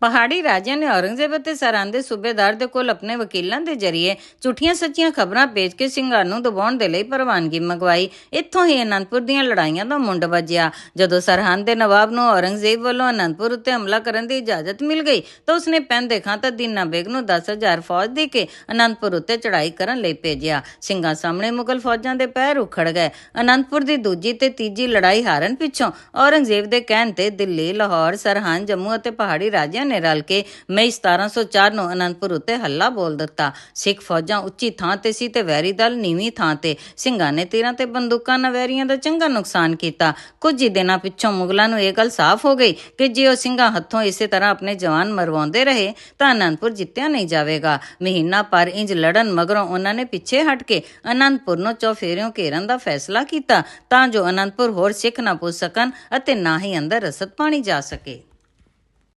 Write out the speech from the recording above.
ਪਹਾੜੀ ਰਾਜਿਆਂ ਨੇ ਔਰੰਗਜ਼ੇਬ ਅਤੇ ਸਰਹੰਦ ਦੇ ਸੂਬੇਦਾਰ ਦੇ ਕੋਲ ਆਪਣੇ ਵਕੀਲਾਂ ਦੇ ਜ਼ਰੀਏ ਝੂਠੀਆਂ ਸੱਚੀਆਂ ਖਬਰਾਂ ਭੇਜ ਕੇ ਸਿੰਘਾਂ ਨੂੰ ਦਬਾਉਣ ਦੇ ਲਈ ਪ੍ਰਵਾਨਗੀ ਮੰਗਵਾਈ। ਇੱਥੋਂ ਹੀ ਅਨੰਦਪੁਰ ਦੀਆਂ ਲੜਾਈਆਂ ਦਾ ਮੁੰਡ ਵੱਜਿਆ। ਜਦੋਂ ਸਰਹੰਦ ਦੇ ਨਵਾਬ ਨੂੰ ਔਰੰਗਜ਼ੇਬ ਵੱਲੋਂ ਅਨੰਦਪੁਰ ਉੱਤੇ ਹਮਲਾ ਕਰਨ ਦੀ ਇਜਾਜ਼ਤ ਮਿਲ ਗਈ, ਤਾਂ ਉਸਨੇ ਪੈਂਦੇ ਖਾਂ ਤਾਂ ਦੀਨਾ ਬੇਗ ਨੂੰ 10000 ਫੌਜ ਦੇ ਕੇ ਅਨੰਦਪੁਰ ਉੱਤੇ ਚੜ੍ਹਾਈ ਕਰਨ ਲਈ ਭੇਜਿਆ। ਸਿੰਘਾਂ ਸਾਹਮਣੇ ਮੁਗਲ ਫੌਜਾਂ ਦੇ ਪੈਰ ਉਖੜ ਗਏ। ਅਨੰਦਪੁਰ ਦੀ ਦੂਜੀ ਤੇ ਤੀਜੀ ਲੜਾਈ ਹਾਰਨ ਪਿੱਛੋਂ ਔਰੰਗਜ਼ੇਬ ਦੇ ਕਹਿਣ ਤੇ ਦਿੱਲੀ, ਲਾਹੌਰ, ਸਰਹੰਦ, ਜੰਮੂ ਅਤੇ ਪਹਾੜੀ ਰਾਜਿਆਂ ਨੇ ਰਲ ਕੇ ਮਈ 1704 ਨੂੰ ਅਨੰਦਪੁਰ ਉੱਤੇ ਹੱਲਾ ਬੋਲ ਦਿੱਤਾ। ਸਿੱਖ ਫੌਜਾਂ ਉੱਚੀ ਥਾਂ ਤੇ ਸੀ ਤੇ ਵੈਰੀ ਦਲ ਨੀਵੀਂ ਥਾਂ ਤੇ। ਸਿੰਘਾਂ ਨੇ ਤੀਰਾਂ ਤੇ ਬੰਦੂਕਾਂ ਨਾਲ ਵੈਰੀਆਂ ਦਾ ਚੰਗਾ ਨੁਕਸਾਨ ਕੀਤਾ। ਕੁਝ ਹੀ ਦਿਨਾਂ ਪਿੱਛੋਂ ਮੁਗਲਾਂ ਨੂੰ ਇਹ ਗੱਲ ਸਾਫ਼ ਹੋ ਗਈ ਕਿ ਜੇ ਉਹ ਸਿੰਘਾਂ ਹੱਥੋਂ ਇਸੇ ਤਰ੍ਹਾਂ ਆਪਣੇ ਜਵਾਨ ਮਰਵਾਉਂਦੇ ਰਹੇ, ਤਾਂ ਅਨੰਦਪੁਰ ਜਿੱਤਿਆ ਨਹੀਂ ਜਾਵੇਗਾ। ਮਹੀਨਾ ਪਰ ਇੰਜ ਲੜਨ ਮਗਰੋਂ ਉਹਨਾਂ ਨੇ ਪਿੱਛੇ ਹਟ ਕੇ ਅਨੰਦਪੁਰ ਨੂੰ ਚੌਫੇਰਿਓਂ ਘੇਰਨ ਦਾ ਫੈਸਲਾ ਕੀਤਾ, ਤਾਂ ਜੋ ਅਨੰਦਪੁਰ ਹੋਰ ਸਿੱਖ ਨਾ ਪੁੱਜ ਸਕਣ ਅਤੇ ਨਾ ਹੀ ਅੰਦਰ ਰਸਦ ਪਾਣੀ ਜਾ ਸਕੇ।